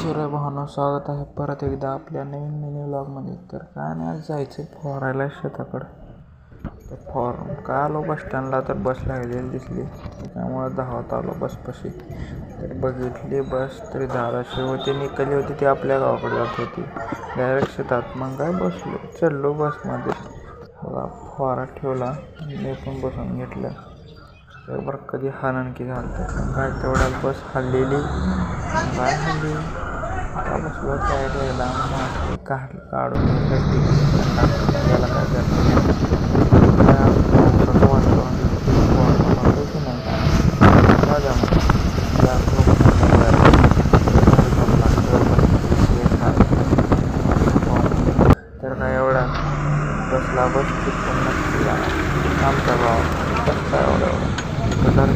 सर्व भावना स्वागत आहे परत एकदा आपल्या नवीन मिनी ब्लॉगमध्ये तर काय नाही आज जायचं फवारायला शेताकडं. तर फॉर काय आलो बस स्टँडला तर बस लागलेली दिसली. त्यामुळं धावत आलो बसपाशी तर बघितली बस तरी धाराशिव होती निकली होती ती आपल्या गावाकडे जात होती. डायरेक्ट शेतात. मग काय बसलो? चढलो बसमध्ये बघा फवारा ठेवला. मी पण बसून घेतलं. तर बरं कधी हाणणकी झालं तर काय तेवढ्यात बस हल्लेली काय हल्ली बसलो काय मग काढ काढून घेतलं तिकीट त्याला काय करतो काय तर काय एवढा बसला बस पण नक्की आमच्या कलर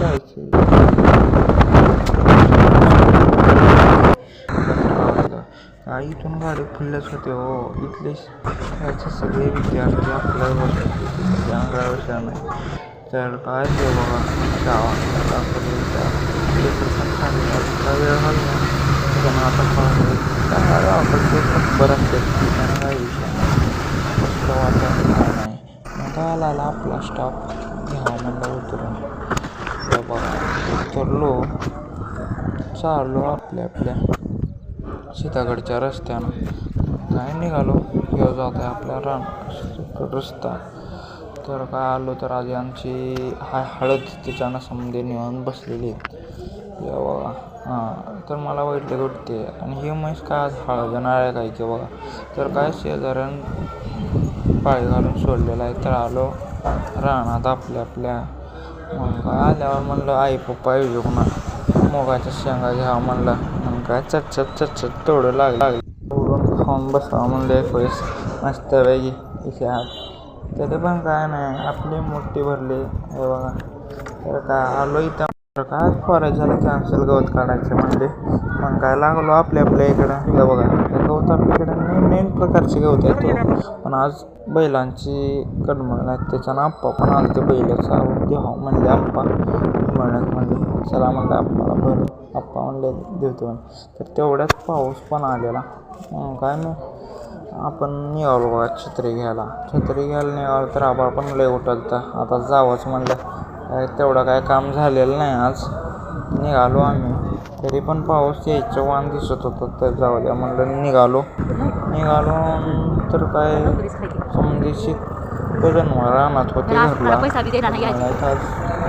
काय इथून गाडी फुललेच होते हो. इथले याचे सगळे विद्यार्थी आपल्याला बसले नाही. तर काय ते बघा गावात वेळ घालला त्यांना आता काय गावाकडचे बरं असते काय विषय नाही. काय नाही मग आला आपला स्टाफ घ्यावा म्हणलं उतरून उतरलो चाललो आपल्या आपल्या शेताकडच्या रस्त्यानं. काय निघालो? घेऊ जात आहे आपल्या रान रस्ता. तर काय आलो तर आधी आमची हाय हळद त्याच्यानं समजे नेऊन बसलेली. बघा. हां तर मला वाईट उठते आणि ही म्हैस काय आज हळद नाळ्या काय की बघा. तर काय शेजाऱ्यान पाळी घालून सोडलेला आहे. तर आलो रानात आपल्या आपल्या. मग काय आल्यावर म्हणलं आई पप्पा येऊ ना मोगाच्या शेंगा घ्यावं म्हणलं. मग काय चटचट चटचट तेवढं लागलं. लागलं उडून खाऊन बसावं म्हणलं एक वेळेस मस्तपैकी इथे आत तरी पण काय नाही आपली मोठी भरली. हे बघा. तर काय आलो इथं. काय फॉरेस्टला झालं कॅन्सल गवत काढायचं म्हणजे मग काय लागलो आपल्या आपल्या इकडं. बघा गवत आपल्याकडे मेन प्रकारचे गवत येतो पण आज बैलांची कडमळ नाही त्याच्यानं आप्पा पण आलं ते बैल चालून देवा म्हणले आप्पा. म्हणत म्हणले चला म्हणलं आप्पाला बरं आप्पा म्हणले देतो तर तेवढ्यात पाऊस पण आलेला. काय नाही आपण निघालो बघा छत्री घ्यायला. छत्री घ्यायला निघालो तर आबाळ पण लय उठल तर आता जावंच म्हणलं. काय तेवढं काय काम झालेलं नाही आज. निघालो आम्ही. तरी पण पाऊस यायचं वाण दिसत होतं तर जाऊ द्या म्हणलं निघालो. निघालो तर काय समजे शेत जनावर रानात होते घरला.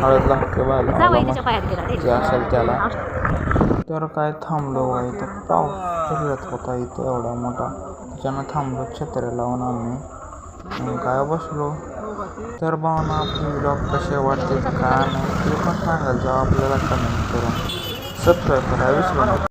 हळद लागते बायला असेल त्याला. तर काय थांबलो इथं पाऊस फिरत होता इथं एवढा मोठा. त्याच्यानं थांबलो छत्र्या लावून आम्ही. काय बसलो. तर भावना आपले ब्लॉग कसे वाटते काय नाही ते पण सांगायचं आपल्याला कमेंट करून. सबस्क्राईब करा विसरू नका